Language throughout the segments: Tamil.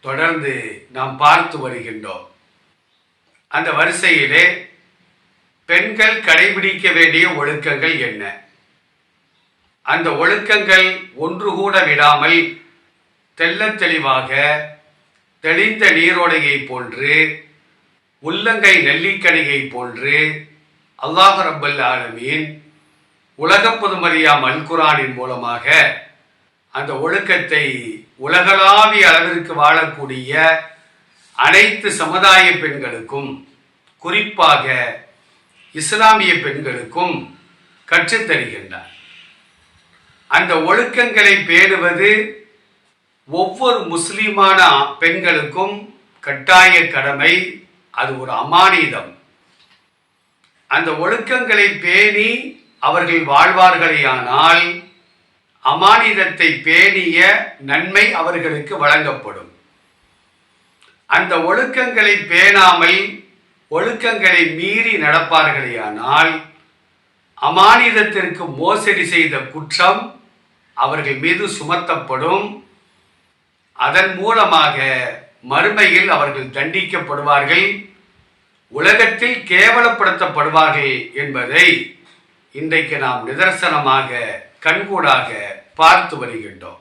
தொடர்ந்து நாம் பார்த்து வருகின்றோம். அந்த வரிசையிலே பெண்கள் கடைபிடிக்க வேண்டிய ஒழுக்கங்கள் என்ன? அந்த ஒழுக்கங்கள் ஒன்று கூட விடாமல் தெல்ல தெளிவாக தெளிந்த நீரோடையை போன்று உள்ளங்கை நெல்லிக்கணிகை போன்று அல்லாஹ் ரப்பல் ஆலமீன் உலக பொதுமரியா மல்குரானின் மூலமாக அந்த ஒழுக்கத்தை உலகளாவிய அளவிற்கு வாழக்கூடிய அனைத்து சமுதாய பெண்களுக்கும் குறிப்பாக இஸ்லாமிய பெண்களுக்கும் கற்றுத்தருகின்றார் அந்த ஒழுக்கங்களை பேணுவது ஒவ்வொரு முஸ்லீமான பெண்களுக்கும் கட்டாய கடமை அது ஒரு அமானிதம். அந்த ஒழுக்கங்களை பேணி அவர்கள் வாழ்வார்களேயானால் அமானிதத்தை பேணிய நன்மை அவர்களுக்கு வழங்கப்படும். அந்த ஒழுக்கங்களை பேணாமல் ஒழுக்கங்களை மீறி நடப்பார்களேயானால் அமானிதத்திற்கு மோசடி செய்த குற்றம் அவர்கள் மீது சுமத்தப்படும். அதன் மூலமாக மறுமையில் அவர்கள் தண்டிக்கப்படுவார்கள். உலகத்தில் கேவலப்படுத்தப்படுவார்கள் என்பதை இன்றைக்கு நாம் நிதர்சனமாக கண்கூடாக பார்த்து வருகின்றோம்.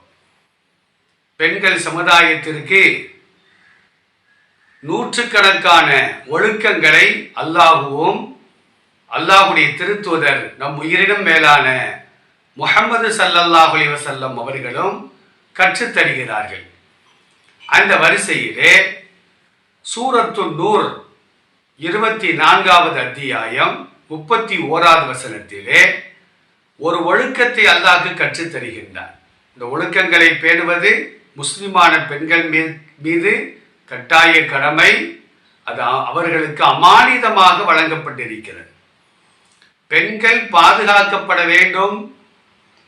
பெண்கள் சமுதாயத்திற்கு நூற்றுக்கணக்கான ஒழுக்கங்களை அல்லாஹுவும் அல்லாஹுடைய திருத்துவதர் நம் உயிரினும் மேலான முகமது சல்லல்லாஹ் அலைஹி அவர்களும் கற்றுத்தருகிறார்கள் அந்த வரிசையிலே சூரத்து நூர் இருபத்தி நான்காவது அத்தியாயம் முப்பத்தி ஓராவது வசனத்திலே ஒரு ஒழுக்கத்தை அல்லாஹ் கற்றுத் தருகின்றார் இந்த ஒழுக்கங்களை பேணுவது முஸ்லிமான பெண்கள் மீ- மீது கட்டாய கடமை அது அவர்களுக்கு அமானிதமாக வழங்கப்பட்டிருக்கிறது. பெண்கள் பாதுகாக்கப்பட வேண்டும்.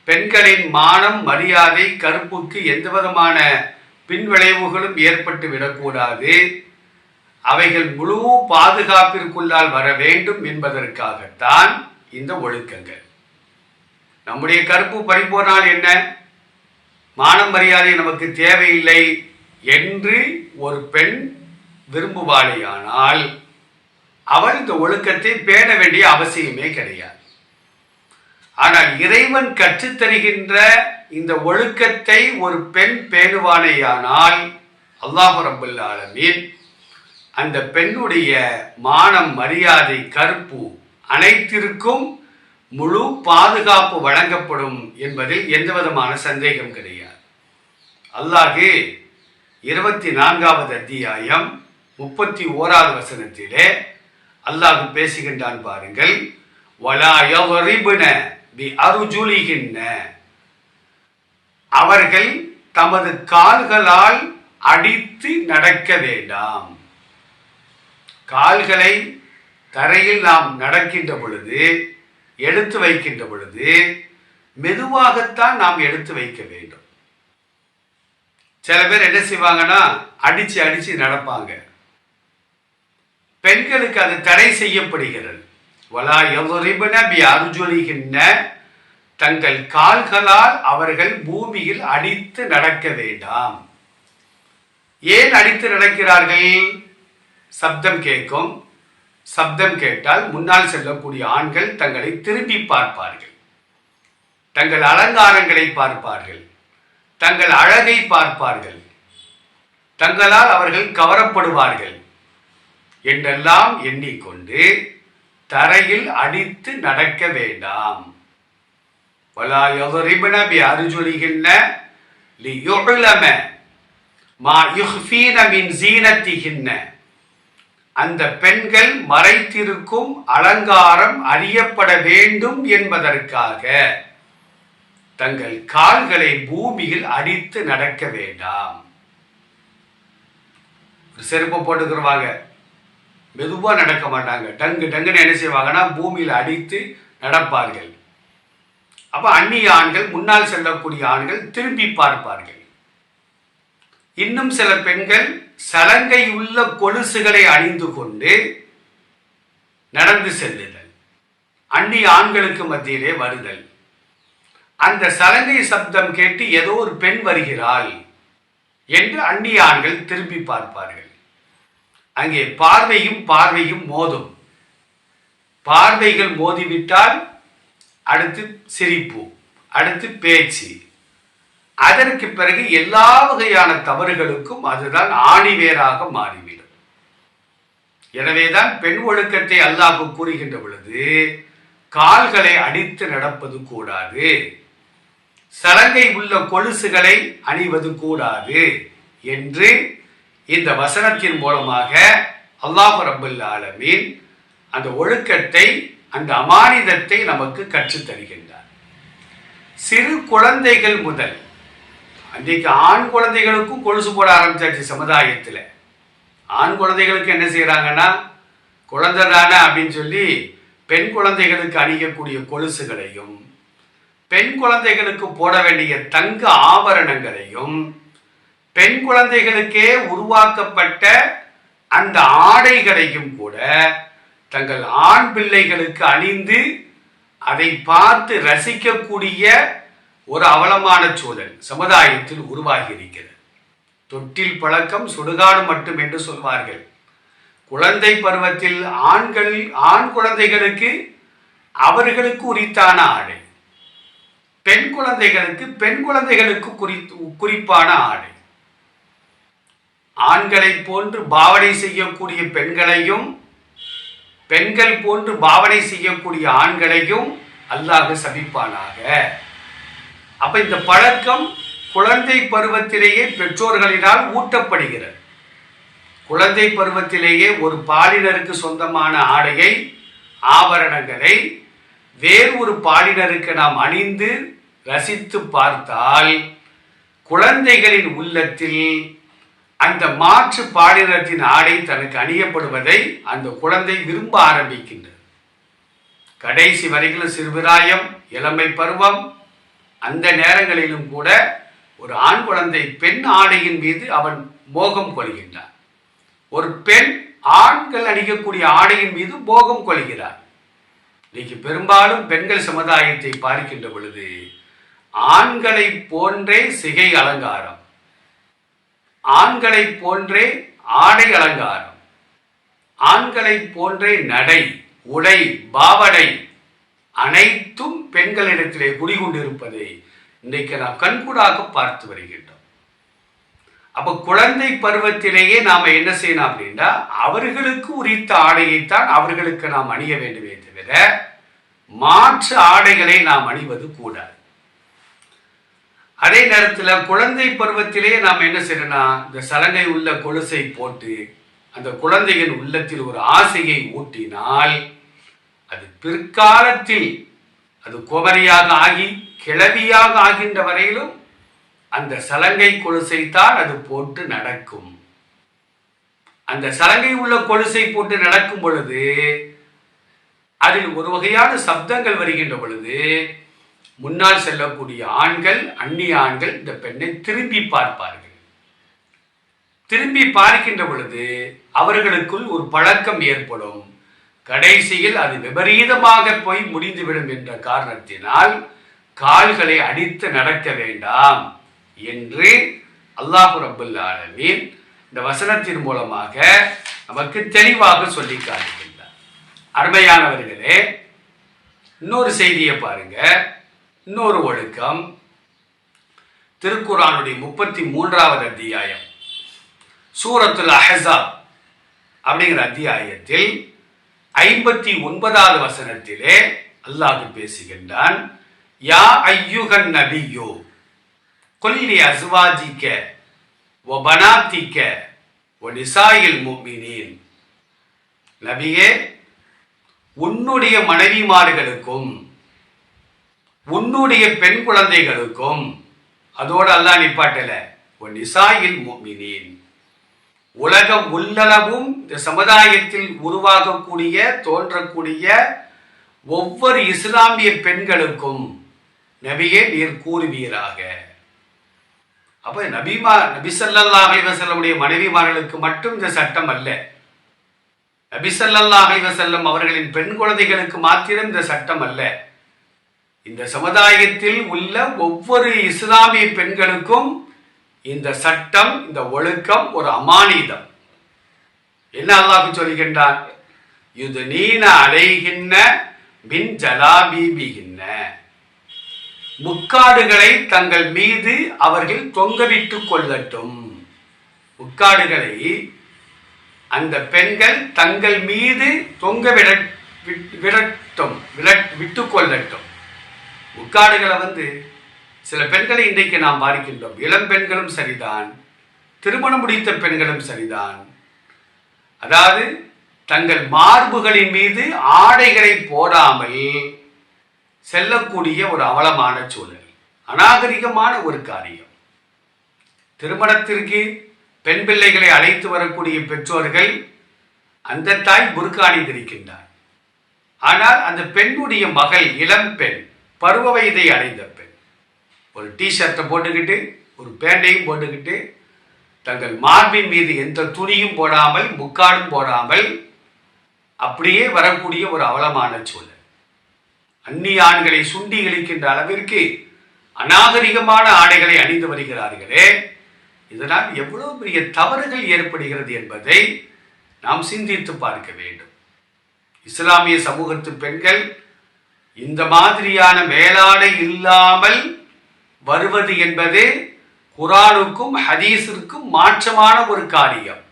பெண்களின் மானம் மரியாதை கருப்புக்கு எந்த விதமான பின்விளைவுகளும் ஏற்பட்டு விடக்கூடாது. அவைகள் முழு பாதுகாப்பிற்குள்ளால் வர வேண்டும் என்பதற்காகத்தான் இந்த ஒழுக்கங்கள். நம்முடைய கருப்பு பறிப்போனால் என்ன? மானம் மரியாதை நமக்கு தேவையில்லை என்று ஒரு பெண் விரும்புவாளேயானால் அவள் இந்த ஒழுக்கத்தை பேண வேண்டிய அவசியமே கிடையாது. ஆனால் இறைவன் கற்றுத்தருகின்ற இந்த ஒழுக்கத்தை ஒரு பெண் பேணுவானேயானால் அல்லாஹ் ரபுல் ஆலமீன் அந்த பெண்ணுடைய மானம் மரியாதை கருப்பு அனைத்திற்கும் முழு பாதுகாப்பு வழங்கப்படும் என்பதில் எந்த விதமான சந்தேகம் கிடையாது. அல்லாஹு இருபத்தி நான்காவது அத்தியாயம் முப்பத்தி ஓராவது வசனத்திலே அல்லாஹ் பேசுகின்றான் பாருங்கள். வலா பி அருஜுலிகின்ன அவர்கள் தமது கால்களால் அடித்து நடக்க வேண்டாம். கால்களை தரையில் நாம் நடக்கின்ற பொழுது எடுத்து வைக்கின்ற பொழுது மெதுவாகத்தான் நாம் எடுத்து வைக்க வேண்டும். சில பேர் என்ன செய்வாங்கன்னா அடிச்சு அடிச்சு நடப்பாங்க. பெண்களுக்கு அது தடை செய்யப்படுகிறது. வலா எவரிபன பி அருஜொலிகின்ற தங்கள் கால்களால் அவர்கள் பூமியில் அடித்து நடக்க வேண்டாம். ஏன் அடித்து நடக்கிறார்கள்? சப்தம் கேட்கும். சப்தம் கேட்டால் முன்னால் செல்லக்கூடிய ஆண்கள் தங்களை திரும்பி பார்ப்பார்கள். தங்கள் அலங்காரங்களை பார்ப்பார்கள். தங்கள் அழகை பார்ப்பார்கள். தங்களால் அவர்கள் கவரப்படுவார்கள் என்றெல்லாம் எண்ணிக்கொண்டு தரையில் அடித்து நடக்க வேண்டாம். வலா யொதரிபன பி அருஜொலிகின்ற மா யுஹ்ஃபீன மின் ஜீனத்திகின்ன. அந்த பெண்கள் மறைத்திருக்கும் அலங்காரம் அறியப்பட வேண்டும் என்பதற்காக தங்கள் கால்களை பூமியில் அடித்து நடக்க வேண்டாம். செருப்பு செருப்பை போட்டுக்கிறவாங்க. மெதுவா நடக்க மாட்டாங்க. டங்கு டங்குன்னு என்ன செய்வாங்கன்னா பூமியில் அடித்து நடப்பார்கள். அப்ப அந்நிய ஆண்கள் முன்னால் செல்லக்கூடிய ஆண்கள் திரும்பி பார்ப்பார்கள். இன்னும் சில பெண்கள் சலங்கை உள்ள கொலுசுகளை அணிந்து கொண்டு நடந்து செல்லுதல். அந்நிய ஆண்களுக்கு மத்தியிலே வருதல். அந்த சலங்கை சப்தம் கேட்டு ஏதோ ஒரு பெண் வருகிறாள் என்று அந்நிய ஆண்கள் திரும்பி பார்ப்பார்கள். அங்கே பார்வையும் பார்வையும் மோதும். பார்வைகள் மோதிவிட்டால் அடுத்து சிரிப்பு அடுத்து பேச்சு. அதற்கு பிறகு எல்லா வகையான தவறுகளுக்கும் அதுதான் ஆணிவேராக மாறிவிடும். எனவேதான் பெண் ஒழுக்கத்தை அல்லாஹ் கூறுகின்ற பொழுது கால்களை அடித்து நடப்பது கூடாது சலங்கை உள்ள கொலுசுகளை அணிவது கூடாது என்று இந்த வசனத்தின் மூலமாக அல்லாஹு ரபுல் ஆலமீன் அந்த ஒழுக்கத்தை அந்த அமானிதத்தை நமக்கு கற்றுத்தருகின்றார். சிறு குழந்தைகள் முதல் அன்றைக்கு ஆண் குழந்தைகளுக்கும் கொலுசு போட ஆரம்பிச்சாச்சு சமுதாயத்தில். ஆண் குழந்தைகளுக்கு என்ன செய்கிறாங்கன்னா குழந்தை தானே அப்படின்னு சொல்லி பெண் குழந்தைகளுக்கு அணியக்கூடிய கொலுசுகளையும் பெண் குழந்தைகளுக்கு போட வேண்டிய தங்க ஆபரணங்களையும் பெண் குழந்தைகளுக்கே உருவாக்கப்பட்ட அந்த ஆடைகளையும் கூட தங்கள் ஆண் பிள்ளைகளுக்கு அணிந்து அதை பார்த்து ரசிக்கக்கூடிய ஒரு அவலமான சூழல். சமுதாயத்தில் உருவாகி இருக்கிறது தொட்டில் பழக்கம் சுடுகாடு மட்டும் என்று சொல்வார்கள். குழந்தை பருவத்தில் ஆண்கள் ஆண் குழந்தைகளுக்கு அவர்களுக்கு உரித்தான ஆடை. பெண் குழந்தைகளுக்கு பெண் குழந்தைகளுக்கு குறித்து குறிப்பான ஆடை. ஆண்களை போன்று பாவனை செய்யக்கூடிய பெண்களையும் பெண்கள் போன்று பாவனை செய்யக்கூடிய ஆண்களையும் அல்லாஹ் சபிப்பானாக. அப்ப இந்த பழக்கம் குழந்தை பருவத்திலேயே பெற்றோர்களினால் ஊட்டப்படுகிறது. குழந்தை பருவத்திலேயே ஒரு பாலினருக்கு சொந்தமான ஆடையை ஆபரணங்களை வேறு ஒரு பாலினருக்கு நாம் அணிந்து ரசித்து பார்த்தால் குழந்தைகளின் உள்ளத்தில் அந்த மாற்று பாலினத்தின் ஆடை தனக்கு அணியப்படுவதை அந்த குழந்தை விரும்ப ஆரம்பிக்கின்றது. கடைசி வரைக்கும் சிறுபிராயம் இளமை பருவம் அந்த நேரங்களிலும் கூட ஒரு ஆண் குழந்தை பெண் ஆடையின் மீது அவன் மோகம் கொள்கின்றான். ஒரு பெண் ஆண்கள் அணிக்கக்கூடிய ஆடையின் மீது மோகம் கொள்கிறார். இன்னைக்கு பெரும்பாலும் பெண்கள் சமுதாயத்தை பார்க்கின்ற பொழுது ஆண்களை போன்றே சிகை அலங்காரம் ஆண்களை போன்றே ஆடை அலங்காரம் ஆண்களை போன்றே நடை உடை பாவடை அனைத்தும் பெண்களிடத்திலே குடிகொண்டிருப்பதை இன்றைக்கு நாம் கண்கூடாக பார்த்து வருகின்றோம். அப்ப குழந்தை பருவத்திலேயே நாம என்ன செய்யணும் அப்படின்னா அவர்களுக்கு உரித்த ஆடையைத்தான் அவர்களுக்கு நாம் அணிய வேண்டுமே தவிர மாற்று ஆடைகளை நாம் அணிவது கூடாது. அதே நேரத்தில் குழந்தை பருவத்திலே நாம் என்ன செய்யணும்னா இந்த சலங்கை உள்ள கொலுசை போட்டு அந்த குழந்தையின் உள்ளத்தில் ஒரு ஆசையை ஊட்டினால் அது பிற்காலத்தில் அது குமரியாக ஆகி கிளவியாக ஆகின்ற வரையிலும் அந்த சலங்கை கொலுசைத்தான் அது போட்டு நடக்கும். அந்த சலங்கை உள்ள கொலுசை போட்டு நடக்கும் பொழுது அதில் ஒரு வகையான சப்தங்கள் வருகின்ற பொழுது முன்னால் செல்லக்கூடிய ஆண்கள் அந்நிய ஆண்கள் இந்த பெண்ணை திரும்பி பார்ப்பார்கள். திரும்பி பார்க்கின்ற பொழுது அவர்களுக்குள் ஒரு பழக்கம் ஏற்படும். கடைசியில் அது விபரீதமாக போய் முடிந்துவிடும் என்ற காரணத்தினால் கால்களை அடித்து நடக்க வேண்டாம் என்று அல்லாஹு ரபுல் ஆலமீன் இந்த வசனத்தின் மூலமாக நமக்கு தெளிவாக சொல்லி காட்டுகின்றார். அருமையானவர்களே இன்னொரு செய்தியை பாருங்க. இன்னொரு ஒழுக்கம். திருக்குறானுடைய முப்பத்தி மூன்றாவது அத்தியாயம். சூரத்துல் அஹசா அப்படிங்கிற அத்தியாயத்தில் ஐம்பத்தி ஒன்பதாவது வசனத்திலே அல்லாஹ் பேசுகின்றான் யா ஐயுகன் நபியோ கொல்லி அசுவாஜிக்க ஓ பனாத்திக்க ஓ நிசாயில் முக்மினீன் நபியே உன்னுடைய மனைவிமார்களுக்கும் உன்னுடைய பெண் குழந்தைகளுக்கும் அதோடு அல்லாஹ் நிப்பாட்டல ஒன் நிசாயில் முக்மினீன் உலகம் உள்ளளவும் இந்த சமுதாயத்தில் உருவாகக்கூடிய தோன்றக்கூடிய ஒவ்வொரு இஸ்லாமிய பெண்களுக்கும் நபியே நீர் கூறுவீராக. அப்ப நபிமா நபிசல்லா அலைவசல்லமுடைய மனைவிமார்களுக்கு மட்டும் இந்த சட்டம் அல்ல. நபிசல்லா அலைவசல்லம் அவர்களின் பெண் குழந்தைகளுக்கு மாத்திரம் இந்த சட்டம் அல்ல. இந்த சமுதாயத்தில் உள்ள ஒவ்வொரு இஸ்லாமிய பெண்களுக்கும் இந்த சட்டம் இந்த ஒழுக்கம் ஒரு அமானிதம். என்ன அல்லாஹ் சொல்கின்றான்? இது நீன அலைகின்ற மின் ஜலாபீபிகின்ன முக்காடுகளை தங்கள் மீது அவர்கள் தொங்கவிட்டுக் கொள்ளட்டும். முக்காடுகளை அந்த பெண்கள் தங்கள் மீது தொங்க விட விடட்டும் விட- விட்டுக் கொள்ளட்டும். முக்காடுகளை வந்து சில பெண்களை இன்றைக்கு நாம் பார்க்கின்றோம் இளம் பெண்களும் சரிதான். திருமணம் முடித்த பெண்களும் சரிதான். அதாவது தங்கள் மார்புகளின் மீது ஆடைகளை போடாமல் செல்லக்கூடிய ஒரு அவலமான சூழல். அநாகரிகமான ஒரு காரியம். திருமணத்திற்கு பெண் பிள்ளைகளை அழைத்து வரக்கூடிய பெற்றோர்கள் அந்த தாய் புர்கா அணிந்திருக்கின்றார் ஆனால் அந்த பெண்ணுடைய மகள் இளம் பெண் பருவ வயதை அடைந்த பெண். ஒரு டிஷர்ட்டை போட்டுக்கிட்டு ஒரு பேண்டையும் போட்டுக்கிட்டு தங்கள் மார்பின் மீது எந்த துணியும் போடாமல் முக்காடும் போடாமல் அப்படியே வரக்கூடிய ஒரு அவலமான சூழல். அந்நிய ஆண்களை சுண்டி இழிக்கின்ற அளவிற்கு அநாகரிகமான ஆடைகளை அணிந்து வருகிறார்களே. இதனால் எவ்வளவு பெரிய தவறுகள் ஏற்படுகிறது என்பதை நாம் சிந்தித்து பார்க்க வேண்டும். இஸ்லாமிய சமூகத்து பெண்கள் இந்த மாதிரியான மேலாடை இல்லாமல் வருவது என்பது குரானுக்கும் ஹதீஸிற்கும் மாற்றமான ஒரு காரியம்.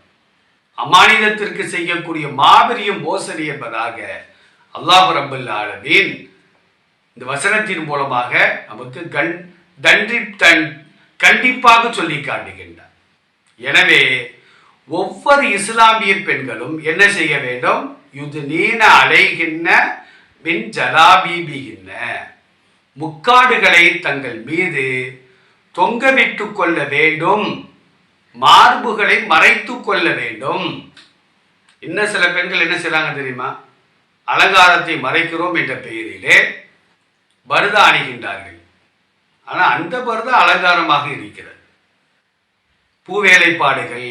அமானிதத்திற்கு செய்யக்கூடிய மாபெரிய மோசடி என்பதாக அல்லாஹ் ரபுல் ஆலமீன் இந்த வசனத்தின் மூலமாக நமக்கு கண் தண்டி தன் கண்டிப்பாக சொல்லி காட்டுகின்றார். எனவே ஒவ்வொரு இஸ்லாமிய பெண்களும் என்ன செய்ய வேண்டும்? இது நீன அலைகின்ற மின் ஜலாபீபிகின்ற முக்காடுகளை தங்கள் மீது தொங்கவிட்டு கொள்ள வேண்டும். மார்புகளை மறைத்து கொள்ள வேண்டும். இன்னும் சில பெண்கள் என்ன செய்றாங்க தெரியுமா? அலங்காரத்தை மறைக்கிறோம் என்ற பெயரிலே பருதா அணிகின்றார்கள் ஆனால் அந்த பருதா அலங்காரமாக இருக்கிறது. பூவேலைப்பாடுகள்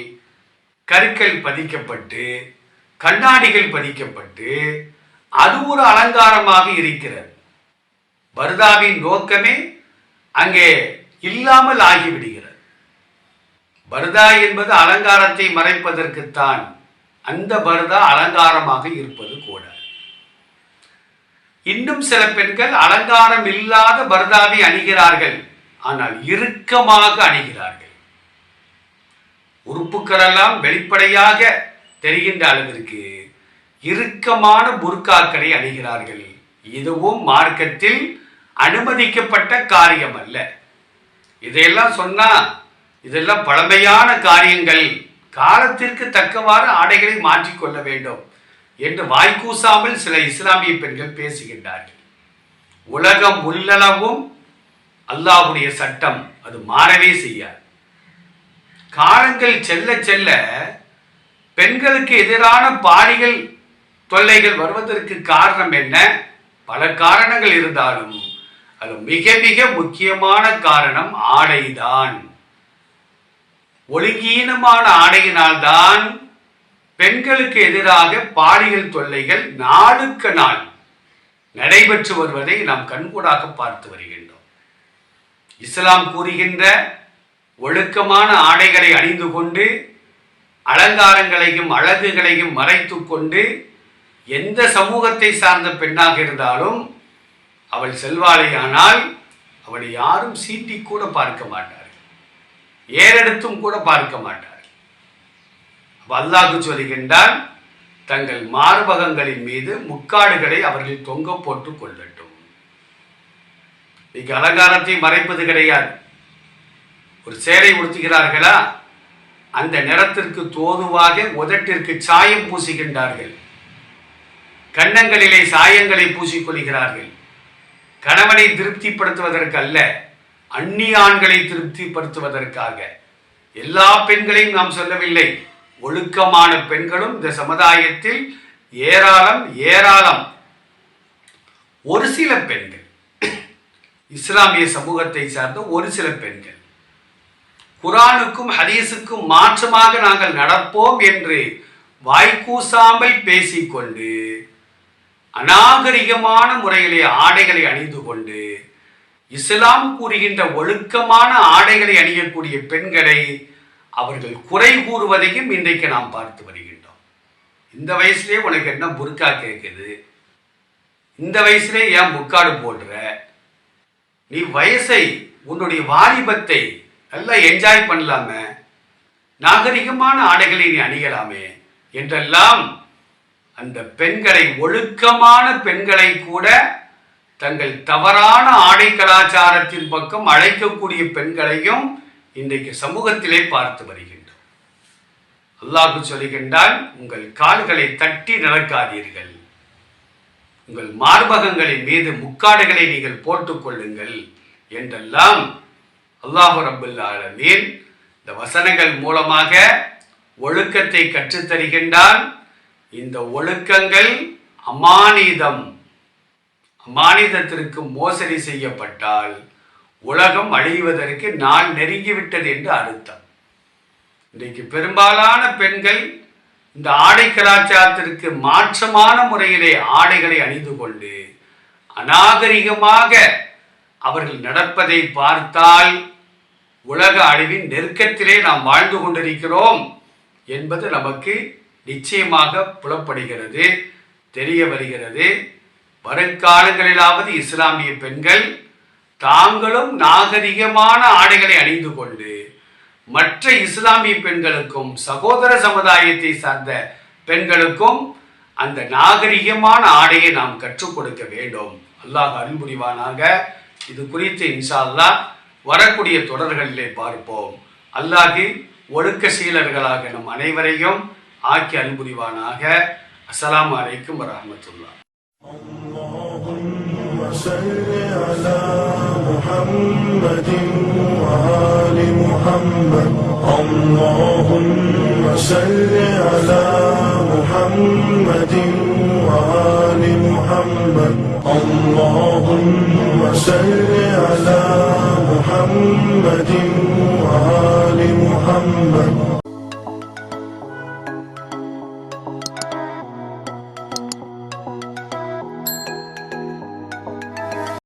கற்கள் பதிக்கப்பட்டு கண்ணாடிகள் பதிக்கப்பட்டு அது ஒரு அலங்காரமாக இருக்கிறது. பர்தாவின் நோக்கமே அங்கே இல்லாமல் ஆகிவிடுகிறது. பர்தா என்பது அலங்காரத்தை மறைப்பதற்குத்தான் அந்த பர்தா அலங்காரமாக இருப்பது கூட. இன்னும் சில பெண்கள் அலங்காரம் இல்லாத பர்தாவை அணிகிறார்கள். ஆனால் இறுக்கமாக அணிகிறார்கள். உறுப்புக்களெல்லாம் வெளிப்படையாக தெரிகின்ற அளவிற்கு இறுக்கமான புர்காக்களை அணிகிறார்கள். இதுவும் மார்க்கத்தில் அனுமதிக்கப்பட்ட காரியம் அல்ல. இதையெல்லாம் சொன்னா இதெல்லாம் பழமையான காரியங்கள். காலத்திற்கு தக்கவாறு ஆடைகளை மாற்றிக்கொள்ள வேண்டும் என்று வாய்க்கூசாமல் சில இஸ்லாமிய பெண்கள் பேசுகின்றார்கள். உலகம் உள்ளளவும் அல்லாஹ்வுடைய சட்டம் அது மாறவே செய்யாது. காலங்கள் செல்ல செல்ல பெண்களுக்கு எதிரான பாலியல் தொல்லைகள் வருவதற்கு காரணம் என்ன? பல காரணங்கள் இருந்தாலும் அது மிக மிக முக்கியமான காரணம் ஆடைதான். ஒழுங்கீனமான ஆடையினால்தான் பெண்களுக்கு எதிராக பாலியல் தொல்லைகள் நாளுக்கு நாள் நடைபெற்று வருவதை நாம் கண்கூடாக பார்த்து வருகின்றோம். இஸ்லாம் கூறுகின்ற ஒழுக்கமான ஆடைகளை அணிந்து கொண்டு அலங்காரங்களையும் அழகுகளையும் மறைத்து கொண்டு எந்த சமூகத்தை சார்ந்த பெண்ணாக இருந்தாலும் அவள் செல்வாளையானால் அவளை யாரும் சீட்டி கூட பார்க்க மாட்டார்கள். ஏறெடுத்தும் கூட பார்க்க மாட்டார்கள். அல்லாஹு சொல்கின்றால் தங்கள் மார்பகங்களின் மீது முக்காடுகளை அவர்கள் தொங்க போட்டு கொள்ளட்டும். இன்னைக்கு அலங்காரத்தை மறைப்பது கிடையாது. ஒரு சேலை உடுத்துகிறார்களா? அந்த நிறத்திற்கு தோதுவாக உதட்டிற்கு சாயம் பூசுகின்றார்கள். கன்னங்களிலே சாயங்களை பூசிக்கொள்கிறார்கள் கணவனை திருப்திப்படுத்துவதற்கு அல்ல அந்நிய ஆண்களை திருப்திப்படுத்துவதற்காக. எல்லா பெண்களையும் நாம் சொல்லவில்லை. ஒழுக்கமான பெண்களும் இந்த சமுதாயத்தில் ஏராளம் ஏராளம். ஒரு சில பெண்கள் இஸ்லாமிய சமூகத்தை சார்ந்த ஒரு சில பெண்கள் குரானுக்கும் ஹதீஸுக்கும் மாற்றமாக நாங்கள் நடப்போம் என்று வாய்க்கூசாமல் பேசிக்கொண்டு அநாகரிகமான முறையிலே ஆடைகளை அணிந்து கொண்டு இஸ்லாம் கூறுகின்ற ஒழுக்கமான ஆடைகளை அணியக்கூடிய பெண்களை அவர்கள் குறை கூறுவதையும் இன்றைக்கு நாம் பார்த்து வருகின்றோம். இந்த வயசுலேயே உனக்கு என்ன புர்கா கேட்குது இந்த வயசுலேயே ஏன் முக்காடு போடுற? நீ வயசை உன்னுடைய வாலிபத்தை நல்லா என்ஜாய் பண்ணலாமே. நாகரிகமான ஆடைகளை நீ அணியலாமே என்றெல்லாம் அந்த பெண்களை ஒழுக்கமான பெண்களை கூட தங்கள் தவறான ஆடை கலாச்சாரத்தின் பக்கம் அழைக்கக்கூடிய பெண்களையும் இன்றைக்கு சமூகத்திலே பார்த்து வருகின்றோம். அல்லாஹு சொல்லுகின்றான் உங்கள் கால்களை தட்டி நடக்காதீர்கள் உங்கள் மார்பகங்களின் மீது முக்காடுகளை நீங்கள் போட்டுக் கொள்ளுங்கள். என்றெல்லாம் அல்லாஹு ரபுல் ஆலமீன் இந்த வசனங்கள் மூலமாக ஒழுக்கத்தை கற்றுத்தருகின்றான். இந்த ஒழுக்கங்கள் அமானிதம். அமானிதத்திற்கு மோசடி செய்யப்பட்டால் உலகம் அழிவதற்கு நான் நெருங்கிவிட்டது என்று அர்த்தம். இன்றைக்கு பெரும்பாலான பெண்கள் இந்த ஆடை கலாச்சாரத்திற்கு மாற்றமான முறையிலே ஆடைகளை அணிந்து கொண்டு அநாகரிகமாக அவர்கள் நடப்பதை பார்த்தால் உலக அழிவின் நெருக்கத்திலே நாம் வாழ்ந்து கொண்டிருக்கிறோம் என்பது நமக்கு நிச்சயமாக புலப்படுகிறது தெரிய வருகிறது. வருங்காலங்களிலாவது இஸ்லாமிய பெண்கள் தாங்களும் நாகரிகமான ஆடைகளை அணிந்து கொண்டு மற்ற இஸ்லாமிய பெண்களுக்கும் சகோதர சமுதாயத்தை சார்ந்த பெண்களுக்கும் அந்த நாகரிகமான ஆடையை நாம் கற்றுக் கொடுக்க வேண்டும். அல்லாஹ் அன்புரிவானாக இது குறித்து இன்ஷா அல்லா வரக்கூடிய தொடர்களிலே பார்ப்போம். அல்லாஹி ஒழுக்க சீலர்களாக நம் அனைவரையும் ஆக்கி அருள் புரிவானாக அஸ்ஸலாமு அலைக்கும் வரஹ்மத்துல்லாஹ் اللهم صل على محمد وآل محمد اللهم صل على محمد وآل محمد اللهم صل على محمد